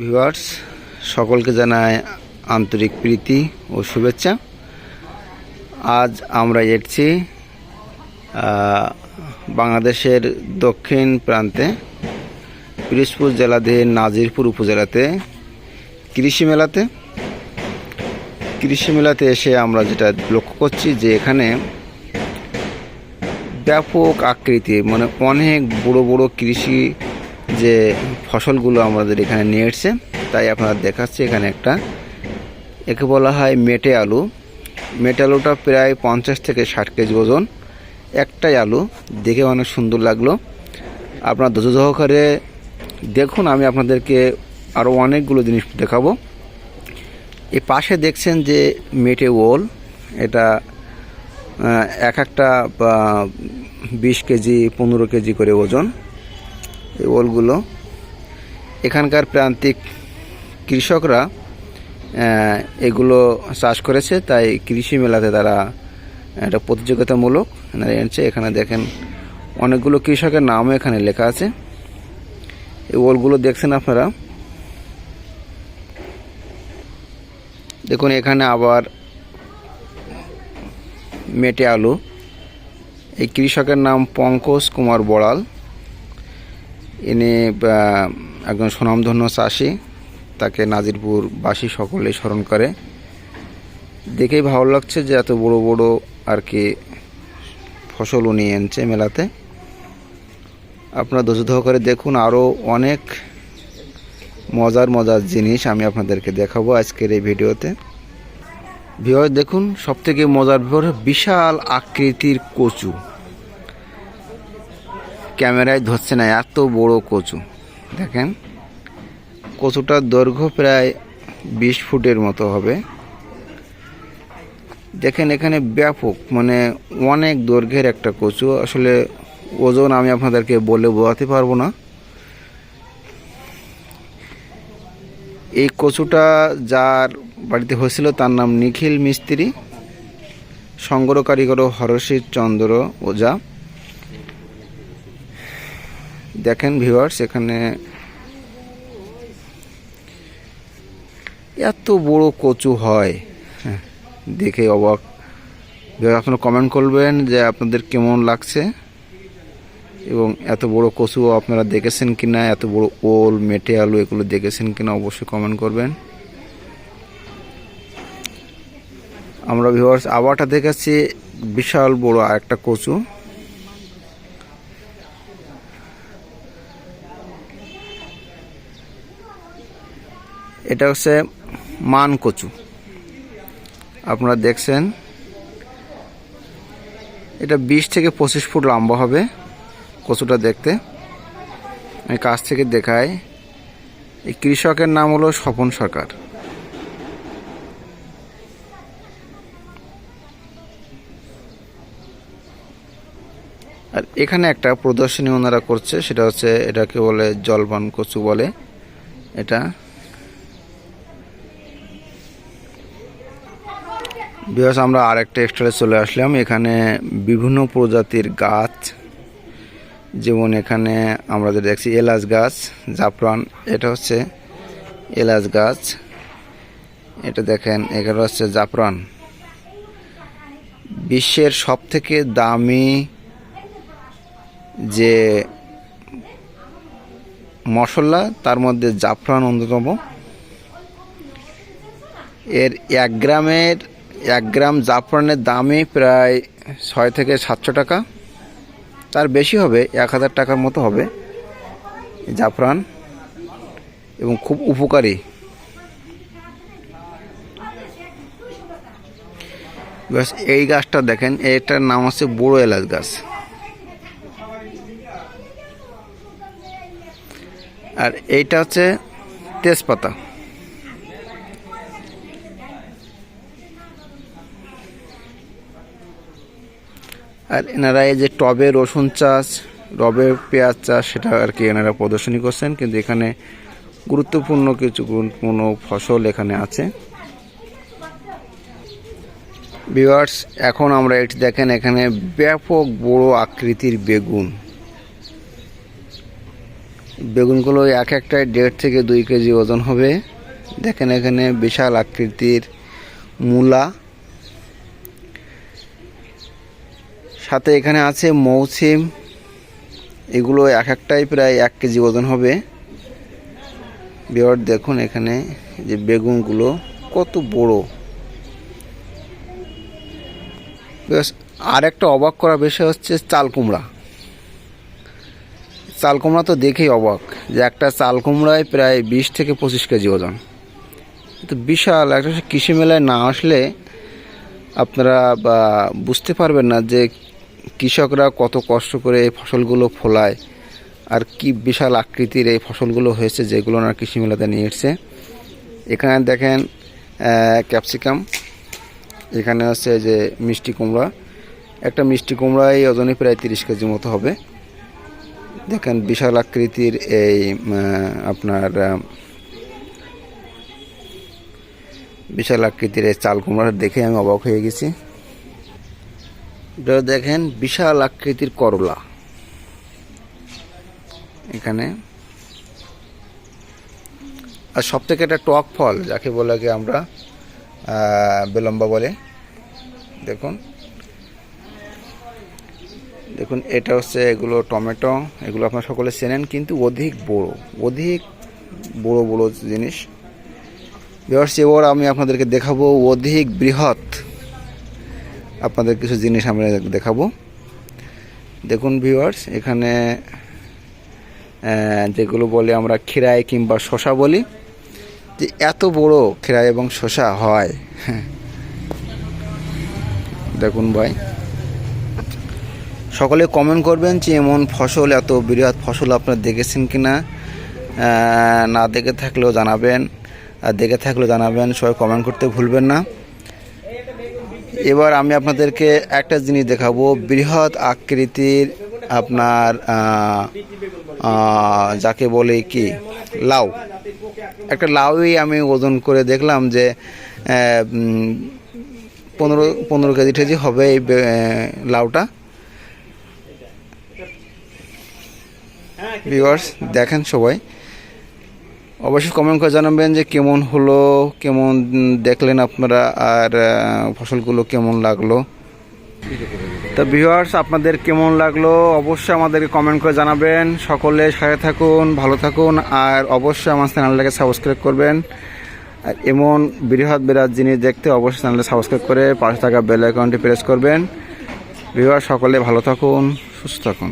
Viewers, সকলকে জানায় আন্তরিক প্রীতি ও শুভেচ্ছা। আজ আমরা এসেছি বাংলাদেশের দক্ষিণ প্রান্তে, পিরোজপুর জেলাধীন নাজিরপুর উপজেলাতে কৃষি মেলাতে। কৃষি মেলাতে এসে আমরা যেটা লক্ষ্য করছি যে এখানে ব্যাপক আকৃতি মানে অনেক বড় বড় কৃষি যে ফসলগুলো আমাদের এখানে নিয়ে এসছে, তাই আপনারা দেখাচ্ছি এখানে একটা। একে বলা হয় মেটে আলু। মেটে আলুটা প্রায় পঞ্চাশ থেকে ষাট কেজি ওজন। একটাই আলু। দেখে অনেক সুন্দর লাগল। আপনার ধৈর্য সহকারে দেখুন, আমি আপনাদেরকে আরও অনেকগুলো জিনিস দেখাবো। এই পাশে দেখছেন যে মেটে ওল। এটা এক একটা বিশ কেজি, পনেরো কেজি করে ওজন। এই ওলগুলো এখানকার প্রান্তিক কৃষকরা এগুলো চাষ করেছে, তাই কৃষি মেলাতে তারা একটা প্রতিযোগিতামূলক এনেছে। এখানে দেখেন অনেকগুলো কৃষকের নামও এখানে লেখা আছে। এই ওলগুলো দেখছেন আপনারা? দেখুন, এখানে আবার মেটে আলু। এই কৃষকের নাম পঙ্কজ কুমার বড়াল। ইনি একজন সুনামধন্য চাষি, তাকে নাজিরপুর বাসী সকলেই স্মরণ করে। দেখেই ভালো লাগছে যে এত বড় বড় আর কি ফসল উনি এনেছে মেলাতে। আপনারা ধৈর্য সহকারে দেখুন আরও অনেক মজার মজার জিনিস আমি আপনাদেরকে দেখাবো আজকের এই ভিডিওতে। ভিওর দেখুন সব থেকে মজার ভিওর বিশাল আকৃতির কচু। ক্যামেরায় ধরছে না, এত বড় কচু। দেখেন, কচুটার দৈর্ঘ্য প্রায় বিশ ফুটের মতো হবে। দেখেন, এখানে ব্যাপক মানে অনেক দৈর্ঘ্যের একটা কচু। আসলে ওজন আমি আপনাদেরকে বলে বোঝাতে পারব না। এই কচুটা যার বাড়িতে হয়েছিল, তার নাম নিখিল মিস্ত্রি। সংগ্রহ কারিগর হরশির চন্দ্র ওঝা। দেখেন ভিউয়ার্স এখানে এত বড় কচু হয়। হ্যাঁ, দেখে অবাক। আপনারা কমেন্ট করবেন যে আপনাদের কেমন লাগছে এবং এত বড় কচু আপনারা দেখেছেন কিনা এত বড় ওল মেটে আলু এগুলো দেখেছেন কিনা অবশ্যই কমেন্ট করবেন। আমরা ভিউয়ার্স আবারটা দেখেছি বিশাল বড় আরেকটা কচু। এটা হচ্ছে মান কচু আপনারা দেখছেন, এটা বিশ থেকে পঁচিশ ফুট লম্বা হবে কচুটা দেখতে। আমি কাছ থেকে দেখাই, এই কৃষকের নাম হলো স্বপন সরকার। আর এখানে একটা প্রদর্শনী ওনারা করছে, সেটা হচ্ছে এটাকে বলে জলপান কচু বলে। এটা বিকজ আমরা আরেকটা এক্সট্রা চলে আসলাম। এখানে বিভিন্ন প্রজাতির গাছ। যেমন এখানে আমরা যে দেখছি এলাচ গাছ, জাফরান, এটা হচ্ছে এলাচ গাছ। এটা দেখেন, এখানে হচ্ছে জাফরান। বিশ্বের সব থেকে দামি যে মশলা, তার মধ্যে জাফরান অন্যতম। এর এক গ্রামের এক গ্রাম জাফরানের দামই প্রায় ছয় থেকে সাতশো টাকা। তার বেশি হবে, এক হাজার টাকার মতো হবে জাফরান। এবং খুব উপকারী। এই গাছটা দেখেন, এটার নাম হচ্ছে বড়ো এলাচ গাছ। আর এইটা হচ্ছে তেজপাতা। আর এনারা এই যে টবে রসুন চাষ, টবে পেঁয়াজ চাষ, সেটা আর কি এনারা প্রদর্শনী করছেন। কিন্তু এখানে গুরুত্বপূর্ণ কিছু গুরুত্বপূর্ণ ফসল এখানে আছে। ভিউয়ার্স, এখন আমরা এটি দেখেন, এখানে ব্যাপক বড় আকৃতির বেগুন। বেগুনগুলো এক একটায় দেড় থেকে দুই কেজি ওজন হবে। দেখেন এখানে বিশাল আকৃতির মূলা। সাথে এখানে আছে মৌসিম। এগুলো এক একটাই প্রায় এক কেজি ওজন হবে। বিয়ার দেখুন এখানে যে বেগুনগুলো কত বড়। আর একটা অবাক করা বিষয় হচ্ছে চাল কুমড়া। চাল কুমড়া তো দেখেই অবাক যে একটা চাল কুমড়ায় প্রায় বিশ থেকে পঁচিশ কেজি ওজন। তো বিশাল, একটা কৃষি মেলায় না আসলে আপনারা বা বুঝতে পারবেন না যে কৃষকরা কত কষ্ট করে এই ফসলগুলো ফলায় আর কি বিশাল আকৃতির এই ফসলগুলো হয়েছে যেগুলো ওনার কৃষি মেলাতে নিয়ে এসছে। এখানে দেখেন ক্যাপসিকাম, এখানে আছে যে মিষ্টি কুমড়া। একটা মিষ্টি কুমড়া এই ওজনে প্রায় তিরিশ কেজি মতো হবে। দেখেন বিশাল আকৃতির এই আপনার বিশাল আকৃতির এই চাল কুমড়া দেখে আমি অবাক হয়ে গেছি। দেখেন বিশাল আকৃতির করলা। এখানে। আর সব থেকে একটা টক ফল, যাকে বলে কি আমরা বিলম্বা বলে। দেখুন। দেখুন, এটা হচ্ছে এগুলো টমেটো, এগুলো আপনারা সকলে চেনেন, কিন্তু অধিক বড় অধিক বড় বড় জিনিস। এবার আমি আপনাদেরকে দেখাবো অধিক বৃহৎ আপনাদের কিছু জিনিস আমরা দেখাবো। দেখুন ভিউয়ার্স এখানে যেগুলো বলে আমরা খিরাই কিংবা শশা বলি, যে এত বড় খিরাই এবং শশা হয়। হ্যাঁ। দেখুন ভাই, সকলে কমেন্ট করবেন যে এমন ফসল, এত বৃহৎ ফসল আপনারা দেখেছেন কি না না দেখে থাকলেও জানাবেন, আর দেখে থাকলেও জানাবেন, সবাই কমেন্ট করতে ভুলবেন না। এবার আমি আপনাদেরকে একটা জিনিস দেখাবো। বৃহৎ আকৃতির আপনার যাকে বলে কি, লাউ। একটা লাউই আমি ওজন করে দেখলাম যে পনেরো পনেরো কেজি টেজি হবে এই লাউটা। ভিউয়ার্স দেখেন সবাই। অবশ্যই কমেন্ট করে জানাবেন যে কেমন হলো, কেমন দেখলেন আপনারা আর ফসলগুলো কেমন লাগল। তো ভিউয়ার্স আপনাদের কেমন লাগল অবশ্যই আমাদেরকে কমেন্ট করে জানাবেন। সকলে সাথে থাকুন, ভালো থাকুন, আর অবশ্যই আমার চ্যানেলটাকে সাবস্ক্রাইব করবেন। আর এমন বৃহৎ বিরাট জিনিস দেখতে অবশ্যই চ্যানেলটা সাবস্ক্রাইব করে পাশে থাকা বেল আইকনটি প্রেস করবেন। ভিউয়ার সকলে ভালো থাকুন, সুস্থ থাকুন।